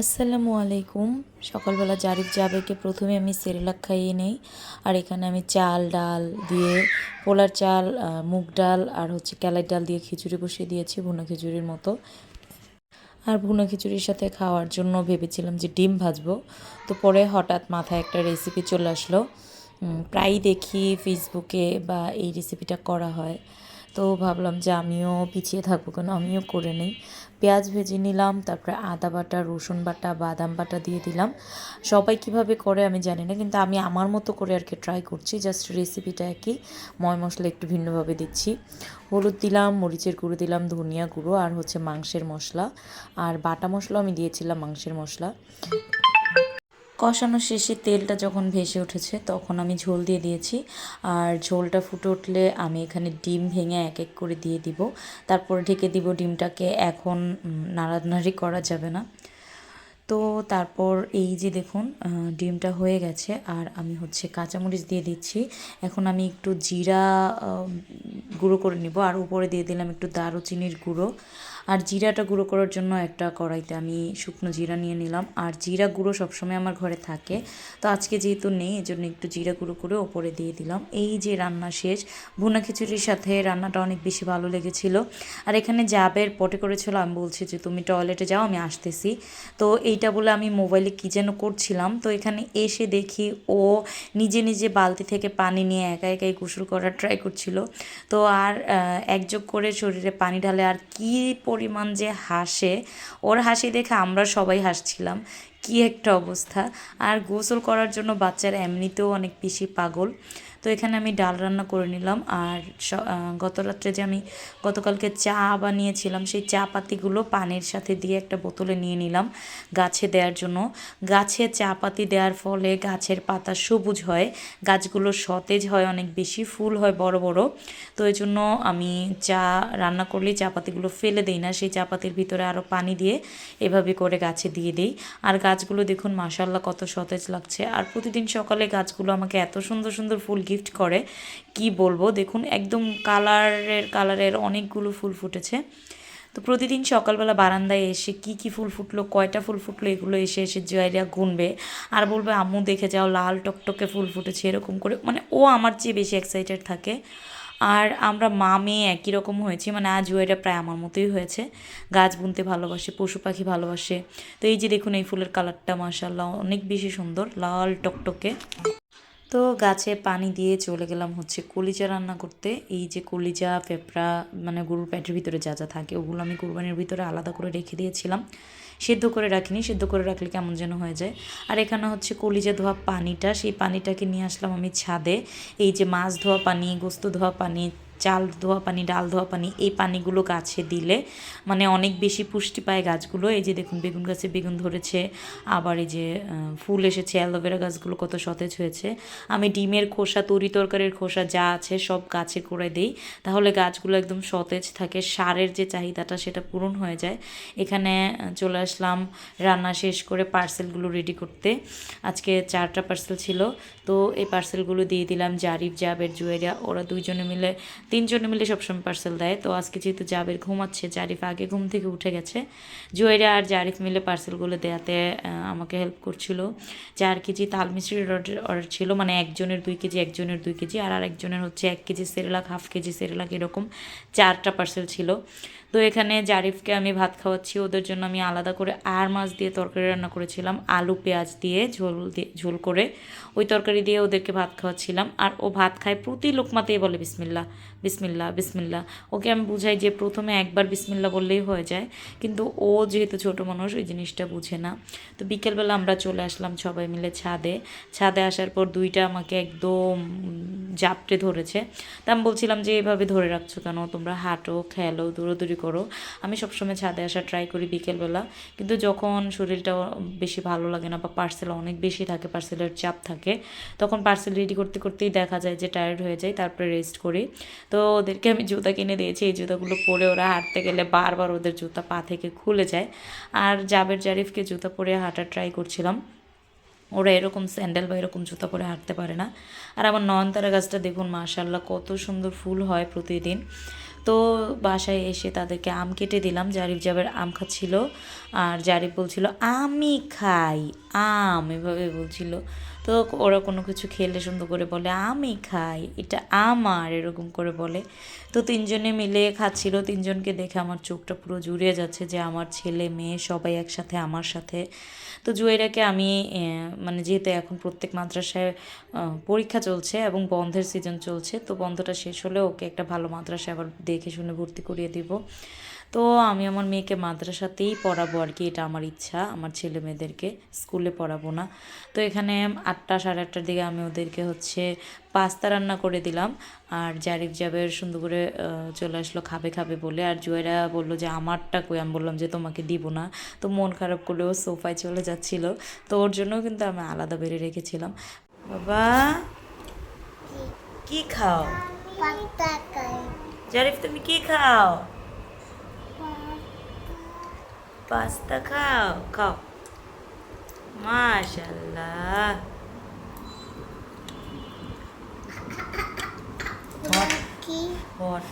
আসসালামু আলাইকুম। সকালবেলা জারিফ জাবেকে প্রথমে আমি সেরেলাক খাইয়ে নেই। আর এখানে আমি চাল, ডাল দিয়ে পোলার চাল মুগ ডাল আর হচ্ছে ক্যালাই ডাল দিয়ে খিচুড়ি বসিয়ে দিয়েছি ভুনা খিচুড়ির মতো। আর ভুনা খিচুড়ির সাথে খাওয়ার জন্য ভেবেছিলাম যে ডিম ভাজবো। তো পরে হঠাৎ মাথায় একটা রেসিপি চলে আসলো। প্রায়ই দেখি ফেসবুকে বা এই রেসিপিটা করা হয়। তো ভাবলাম যে আমিও পিছিয়ে থাকব কেন? আমিও করে নিই। পেঁয়াজ ভেজে নিলাম, তারপরে আদা বাটা, রসুন বাটা, বাদাম বাটা দিয়ে দিলাম। সবাই কীভাবে করে আমি জানি না, কিন্তু আমি আমার মতো করে আর কি ট্রাই করছি। জাস্ট রেসিপিটা একই, ময় মশলা একটু ভিন্নভাবে দিচ্ছি। হলুদ দিলাম, মরিচের গুঁড়ো দিলাম, ধনিয়া গুঁড়ো, আর হচ্ছে মাংসের মশলা। আর বাটা মশলা আমি দিয়েছিলাম মাংসের মশলা। কষানো শেষে তেলটা যখন ভেসে উঠেছে, তখন আমি ঝোল দিয়ে দিয়েছি। আর ঝোলটা ফুটে উঠলে আমি এখানে ডিম ভেঙে এক এক করে দিয়ে দিব। তারপরে ঢেকে দিব ডিমটাকে। এখন নাড়ানাড়ি করা যাবে না। তো তারপর এই যে দেখুন ডিমটা হয়ে গেছে। আর আমি হচ্ছে কাঁচামরিচ দিয়ে দিচ্ছি। এখন আমি একটু জিরা গুঁড়ো করে নিব। আর উপরে দিয়ে দিলাম একটু দারুচিনির গুঁড়ো। আর জিরাটা গুঁড়ো করার জন্য একটা কড়াইতে আমি শুকনো জিরা নিয়ে নিলাম। আর জিরা গুঁড়ো সবসময় আমার ঘরে থাকে। তো আজকে যেহেতু নেই, এজন্য একটু জিরা গুঁড়ো করে ওপরে দিয়ে দিলাম। এই যে রান্না শেষ, ভুনা খিচুড়ির সাথে রান্নাটা অনেক বেশি ভালো লেগেছিল। আর এখানে জাবের পটে করেছিল, আমি বলছি যে, তুমি টয়লেটে যাও, আমি আসতেছি। তো এইটা বলে আমি মোবাইলে কী যেন করছিলাম। তো এখানে এসে দেখি ও নিজে নিজে বালতি থেকে পানি নিয়ে একা একাই গোসল করার ট্রাই করছিল। তো আর একযোগ করে শরীরে পানি ঢালে আর কি পরিমাণ যে হাসে, ওর হাসি দেখে আমরা সবাই হাসছিলাম। কি একটা অবস্থা। আর গোসল করার জন্য বাচ্চারা এমনিতেও অনেক বেশি পাগল। তো এখানে আমি ডাল রান্না করে নিলাম। আর গত রাত্রে যে আমি গতকালকে চা বানিয়েছিলাম, সেই চা পাতিগুলো পানির সাথে দিয়ে একটা বোতলে নিয়ে নিলাম গাছে দেওয়ার জন্য। গাছে চা পাতি দেওয়ার ফলে গাছের পাতা সবুজ হয়, গাছগুলো সতেজ হয়, অনেক বেশি ফুল হয় বড় বড়। তো এই জন্য আমি চা রান্না করলেই চা পাতিগুলো ফেলে দিই না, সেই চা পাতির ভিতরে আরও পানি দিয়ে এভাবে করে গাছে দিয়ে দিই। আর গাছগুলো দেখুন মাসাল্লাহ কত সতেজ লাগছে। আর প্রতিদিন সকালে গাছগুলো আমাকে এত সুন্দর সুন্দর ফুল গিফট করে। কি বলব? দেখুন, একদম কালারের কালারের অনেকগুলো ফুল ফুটেছে। তো প্রতিদিন সকালবেলা বারান্দায় এসে কি কি ফুল ফুটলো, কয়টা ফুল ফুটলো, এগুলো এসে এসে জয়েরিয়া গুনবে। আর বলবে, আম্মু, দেখে যাও, লাল টকটকে ফুল ফুটেছে। এরকম করে। মানে ও আমার চেয়ে বেশি এক্সাইটেড থাকে। আর আমরা মা, মেয়ে একই রকম হয়েছি। মানে আজ জুয়েরা প্রায় আমার মতোই হয়েছে। গাছ বুনতে ভালোবাসে, পশু পাখি ভালোবাসে। তো এই যে দেখুন, এই ফুলের কালারটা মাসাল্লাহ অনেক বেশি সুন্দর, লাল টকটকে। তো গাছে পানি দিয়ে চলে গেলাম হচ্ছে কলিজা রান্না করতে। এই যে কলিজা পেঁপড়া মানে গরুর প্যাটের ভিতরে যা যা থাকে, ওগুলো আমি কোরবানির ভিতরে আলাদা করে রেখে দিয়েছিলাম। সেদ্ধ করে রাখিনি, সেদ্ধ করে রাখলে কেমন যেন হয়ে যায়। আর এখানে হচ্ছে কলিজা ধোয়া পানিটা, সেই পানিটাকে নিয়ে আসলাম আমি ছাদে। এই যে মাছ ধোয়া পানি, গোস্ত ধোয়া পানি চাল ধোয়া পানি, ডাল ধোয়া পানি, এই পানিগুলো গাছে দিলে মানে অনেক বেশি পুষ্টি পায় গাছগুলো। এই যে দেখুন, বেগুন গাছে বেগুন ধরেছে, আবার এই যে ফুল এসেছে, অ্যালোভেরা গাছগুলো কত সতেজ হয়েছে। আমি ডিমের খোসা, তরি তরকারির খোসা যা আছে সব গাছে করে দিই, তাহলে গাছগুলো একদম সতেজ থাকে, সারের যে চাহিদাটা সেটা পূরণ হয়ে যায়। এখানে চলে আসলাম রান্না শেষ করে পার্সেলগুলো রেডি করতে। আজকে চারটা পার্সেল ছিল, তো এই পার্সেলগুলো দিয়ে দিলাম জারিফ, জাবের, জুয়েরিয়া, ওরা দুইজনে মিলে তিনজনে মিলে সবসময় পার্সেল দেয়। তো আজকে যেহেতু জাবের ঘুমাচ্ছে জারিফ আগে ঘুম থেকে উঠে গেছে। জুয়েরা আর জারিফ মিলে পার্সেলগুলো দেয়াতে আমাকে হেল্প করছিল। চার কেজি তাল মিশ্রির অর্ডার ছিল মানে একজনের দুই কেজি, একজনের দুই কেজি, আর আরেকজনের হচ্ছে এক KG Cerelac half KG Cerelac, এরকম চারটা পার্সেল ছিল। তো এখানে জারিফকে আমি ভাত খাওয়াচ্ছি, ওদের জন্য আমি আলাদা করে আর মাছ দিয়ে তরকারি রান্না করেছিলাম, আলু, পেঁয়াজ দিয়ে ঝোল দিয়ে, ঝোল করে ওই তরকারি দিয়ে ওদেরকে ভাত খাওয়াচ্ছিলাম। আর ও ভাত খায় প্রতি লোকমাতেই বলে বিসমিল্লা বিসমিল্লা বিসমিল্লা ওকে আমি বুঝাই যে প্রথমে একবার বিসমিল্লা বললেই হয়ে যায়, কিন্তু ও যেহেতু ছোটো মানুষ ওই জিনিসটা বুঝে না। তো বিকেলবেলা আমরা চলে আসলাম সবাই মিলে ছাদে। ছাদে আসার পর দুইটা আমাকে একদম জাপটে ধরেছে। তা আমি বলছিলাম যে, এভাবে ধরে রাখছো কেন? তোমরা হাঁটো, খেলো, দৌড়োদৌড়ি করো। আমি সবসময় ছাদে আসা ট্রাই করি বিকেলবেলা। কিন্তু যখন শরীরটা বেশি ভালো লাগে না বা পার্সেল অনেক বেশি থাকে পার্সেলের চাপ থাকে, তখন পার্সেল রেডি করতে করতেই দেখা যায় যে টায়ার্ড হয়ে যায়, তারপরে রেস্ট করি। তো ওদেরকে আমি জুতা কিনে দিয়েছি, এই জুতাগুলো পরে ওরা হাঁটতে গেলে বারবার ওদের জুতা পা থেকে খুলে যায়। আর জাবের জারিফকে জুতা পরে হাঁটার ট্রাই করছিলাম। ওরা এরকম স্যান্ডেল বা এরকম জুতা পরে হাঁটতে পারে না। আর আমার নয়নতারা গাছটা দেখুন মাশাল্লাহ কত সুন্দর ফুল হয় প্রতিদিন। তো বাসায় এসে তাদেরকে আম কেটে দিলাম। জারিফ যাবের আম খাচ্ছিল আর জারিফ বলছিল, আমি খাই, আম, এভাবে বলছিল। তো ওরা কোনো কিছু খেলে সুন্দর করে বলে, আমি খাই, এটা আমার, এরকম করে বলে। তো তিনজনে মিলে খাচ্ছিল। তিনজনকে দেখে আমার চোখটা পুরো জুড়িয়ে যাচ্ছে যে আমার ছেলে, মেয়ে সবাই একসাথে, আমার সাথে। তো জুয়েরাকে আমি মানে যেহেতু এখন প্রত্যেক মাদ্রাসায় পরীক্ষা চলছে এবং বন্ধের সিজন চলছে, তো বন্ধটা শেষ হলে ওকে একটা ভালো মাদ্রাসায় আবার দেখে শুনে ভর্তি করিয়ে দিব। তো আমি আমার মেয়েকে মাদ্রাসাতেই পড়াবো আর কি, এটা আমার ইচ্ছা। আমার ছেলে মেয়েদেরকে স্কুলে পড়াবো না। তো এখানে আটটা, সাড়ে আটটার দিকে আমি ওদেরকে হচ্ছে পাস্তা রান্না করে দিলাম। আর জারিফ জাবের সুন্দর করে চলে আসলো খাবে খাবে বলে। আর জুয়েরা বলল যে, আমারটা কই? আমি বললাম যে, তোমাকে দিব না। তো মন খারাপ করলেও সোফায় চলে যাচ্ছিল। তো ওর জন্য কিন্তু আমি আলাদা বেড়ে রেখেছিলাম। বাবা, কি খাও? খাই। জারিফ তুমি কি খাও পাস্তা খাও খাও মাশাল্লাহ হট হট